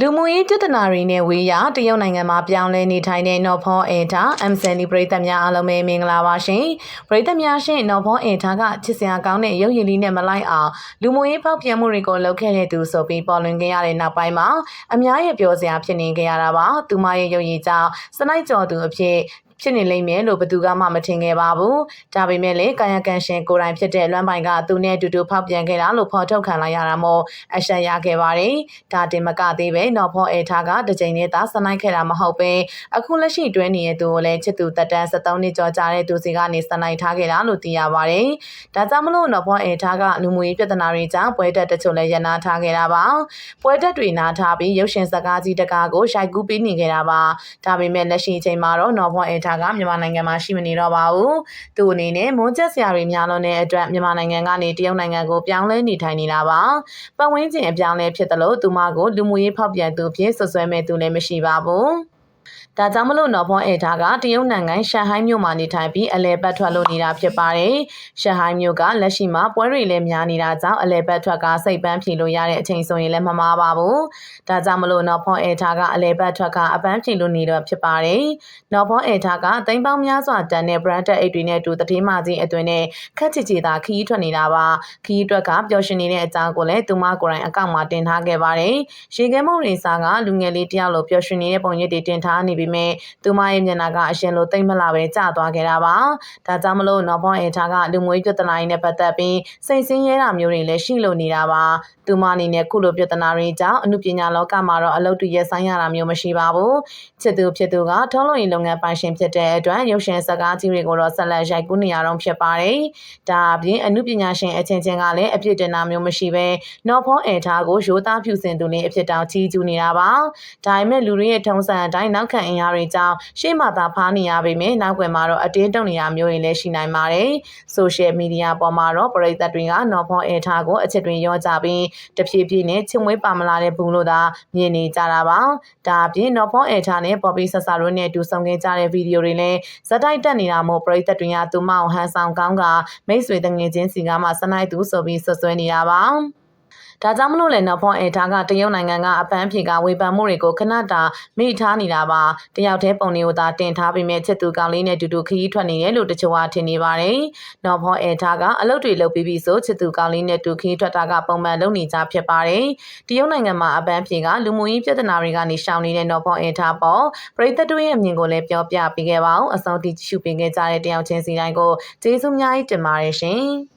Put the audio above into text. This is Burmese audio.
လူမှုရေးပြဿနာတွေနဲ့ဝေးရတရုတ်နိုင်ငံမှာပြောင်းလဲနေထိုင်တဲ့နော်ဖောအင်တာအမ်ဆန်ဒီပရိသတ်များအားလုံးပဲမင်္ဂလာပါရှင်ပရိသတ်များရှင်နော်ဖောအင်တာကချစ်စရာကောင်းတဲ့ရုပ်ရည်လေးနဲ့မလိုက်အောင်လူမှုရေးဖောက်ပြန်မှုတွေကိုလုပ်ခဲ့တဲ့သူဆိုပြီးပေါ်လွင်ခဲ့ရတဲ့နောက်ပိုင်းမှာအများရဲ့ပြောစရာဖြစ်နေကြရတာပါသူမရဲ့ရုပ်ရည်ကြောင့်စနိုက်ကျော်သူအဖြစ် ဖြစ်နေလိမ့်မယ်လို့ဘယ်သူကမှမထင်ခဲ့ပါဘူး။ဒါပေမဲ့လည်းကာယကံရှင်ကိုယ်တိုင်ဖြစ်တဲ့လွမ်းပိုင်ကသူနဲ့အတူတူဖောက်ပြန်ခဲ့တာလို့ဖော်ထုတ်ခံလိုက်ရတာမို့အရှက်ရခဲ့ပါတယ်။ဒါတင်မကသေးပဲနော်ဖောအဲထားကတစ်ချိန်နဲ့သာစနိုက်ခဲ့တာမဟုတ်ပဲအခုလက်ရှိတွဲနေတဲ့သူကိုလည်းချစ်သူတက်တန်း73နှစ်ကျော်ကြာတဲ့သူစီကနေစနိုက်ထားခဲ့တာလို့သိရပါတယ်။ဒါကြောင့်မလို့နော်ဖောအဲထားကလူမှုရေးပြဿနာတွေကြောင့်ပွဲတက်တချို့လည်းရနာထားခဲ့တာပါ။ပွဲတက်တွေနာထားပြီးရုပ်ရှင်စကားကြီးတကားကိုရှိုက်ကူးပေးနေခဲ့တာပါ။ဒါပေမဲ့လက်ရှိအချိန်မှာတော့နော်ဖောအဲထားကမြန်မာနိုင်ငံမှာရှိမနေတော့ပါဘူး။သူအနေနဲ့မွန်းချက်စရာတွေများလွန်းတဲ့အတွက်မြန်မာနိုင်ငံကနေတရုတ်နိုင်ငံကိုပြောင်းလဲနေထိုင်နေတာပါ။ပတ်ဝန်းကျင်အပြောင်းလဲဖြစ်သလိုသူမကိုလူမှုရေးဖောက်ပြန်သူဖြစ်ဆွဆွဲမဲ့သူလည်းမရှိပါဘူး။ ဒါကြောင့်မလို့နော်ဖွန်အေထားကတရုတ်နိုင်ငံရှန်ဟိုင်းမြို့မှာနေထိုင်ပြီးအလဲပတ်ထွက်လို့နေတာဖြစ်ပါတယ်။ရှန်ဟိုင်းမြို့ကလက်ရှိမှာပွဲတွေလည်းများနေတာကြောင့်အလဲပတ်ထွက်ကစိတ်ပန်းဖြေလို့ရတဲ့အချိန်ဆိုရင်လည်းမမှားပါဘူး။ဒါကြောင့်မလို့နော်ဖွန်အေထားကအလဲပတ်ထွက်ကအပန်းဖြေလို့နေတော့ဖြစ်ပါတယ်။နော်ဖွန်အေထားကတိမ်ပေါင်းများစွာတန်တဲ့ branded အိတ်တွေနဲ့တူတတိမကြီးအတွင်းနဲ့ခက်ချီချီသာခီးထွက်နေတာပါ။ခီးအတွက်ကပျော်ရွှင်နေတဲ့အကြောင်းကိုလည်းသူမကိုယ်တိုင်အကောင့်မှာတင်ထားခဲ့ပါတယ်။ရေခဲမုံရိစာကလူငယ်လေးတယောက်လိုပျော်ရွှင်နေတဲ့ပုံရိပ်တွေတင်ထားနေပြီးပေမဲ့သူမရဲ့မျက်နှာကအရှင်လိုတိတ်မလာပဲကျသွားခဲ့တာပါ။ဒါကြောင့်မလို့နော်ဘွန်အေထားကလူငွေပြဿနာရင်းနဲ့ပတ်သက်ပြီးစိတ်ဆင်းရဲတာမျိုးတွေလည်းရှိလို့နေတာပါ။သူမအနေနဲ့ခုလိုပြဿနာတွေကြောင့်အမှုပညာလောကမှာတော့အလုပ်တွေရဆိုင်ရတာမျိုးမရှိပါဘူး။ချစ်သူဖြစ်သူကထုံးလုံးရင်လုပ်ငန်းပိုင်ရှင်ဖြစ်တဲ့အတွက်ရုပ်ရှင်စကားကြီးတွေကိုတော့ဆက်လက်ရိုက်ကူးနေရတော့ဖြစ်ပါတယ်။ဒါအပြင်အမှုပညာရှင်အချင်းချင်းကလည်းအပြစ်တင်တာမျိုးမရှိဘဲနော်ဘွန်အေထားကိုရိုးသားဖြူစင်သူနဲ့အဖြစ်တောင်ချီးကျူးနေတာပါ။ဒါပေမဲ့လူတွေရဲ့ထုံးစံအတိုင်းနောက်ခံအင်အားတွေကြောင့်ရှေ့မှာသာဖားနေရပေမဲ့နောက်ွယ်မှာတော့အတင်းတုံနေရမျိုးတွေလည်းရှိနိုင်ပါတယ်။ social media ပေါ်မှာတော့ပရိသတ်တွေကနော်ဖောအဲထားကိုအချက်တွေရောကြပြီးတဖြည်းဖြည်းနဲ့ချစ်မွေးပါမလာတဲ့ဘူးလို့သာမြင်နေကြတာပါ။ဒါအပြင်နော်ဖောအဲထားနဲ့ပေါ်ပီဆဆာတို့နဲ့တူဆုံခဲ့ကြတဲ့ဗီဒီယိုတွေလည်းဇက်တိုက်တက်နေတာမို့ပရိသတ်တွေကသူမအောင်ဟန်ဆောင်ကောင်းကမိတ်ဆွေတငယ်ချင်းစီကမှစနိုက်သူဆိုပြီးဆွဆွဲနေတာပါ။ ဒါကြောင့်မလို့လည်းနောက်ဖောင်းအဲထားကတရုတ်နိုင်ငံကအပန်းဖြေကဝေဖန်မှုတွေကိုခဏတာမိထားနေတာပါတယောက်တည်းပုံတွေကိုသာတင်ထားပြီးမြဲချစ်သူကောင်လေးနဲ့တူတူခရီးထွက်နေတယ်လို့တချို့ကထင်နေပါတယ်နောက်ဖောင်းအဲထားကအလုပ်တွေလုပ်ပြီးပြီဆိုချစ်သူကောင်လေးနဲ့တူခရီးထွက်တာကပုံမှန်လုပ်နေကြဖြစ်ပါတယ်တရုတ်နိုင်ငံမှာအပန်းဖြေကလူမှုရေးပြဿနာတွေကနေရှောင်နေတဲ့နောက်ဖောင်းအဲထားပေါ်ပရိသတ်တွေရဲ့အမြင်ကိုလည်းပြောပြပေးခဲ့ပါအောင်အဆုံးထိရှုပေးခဲ့ကြတဲ့တယောက်ချင်းစီတိုင်းကိုကျေးဇူးအများကြီးတင်ပါတယ်ရှင်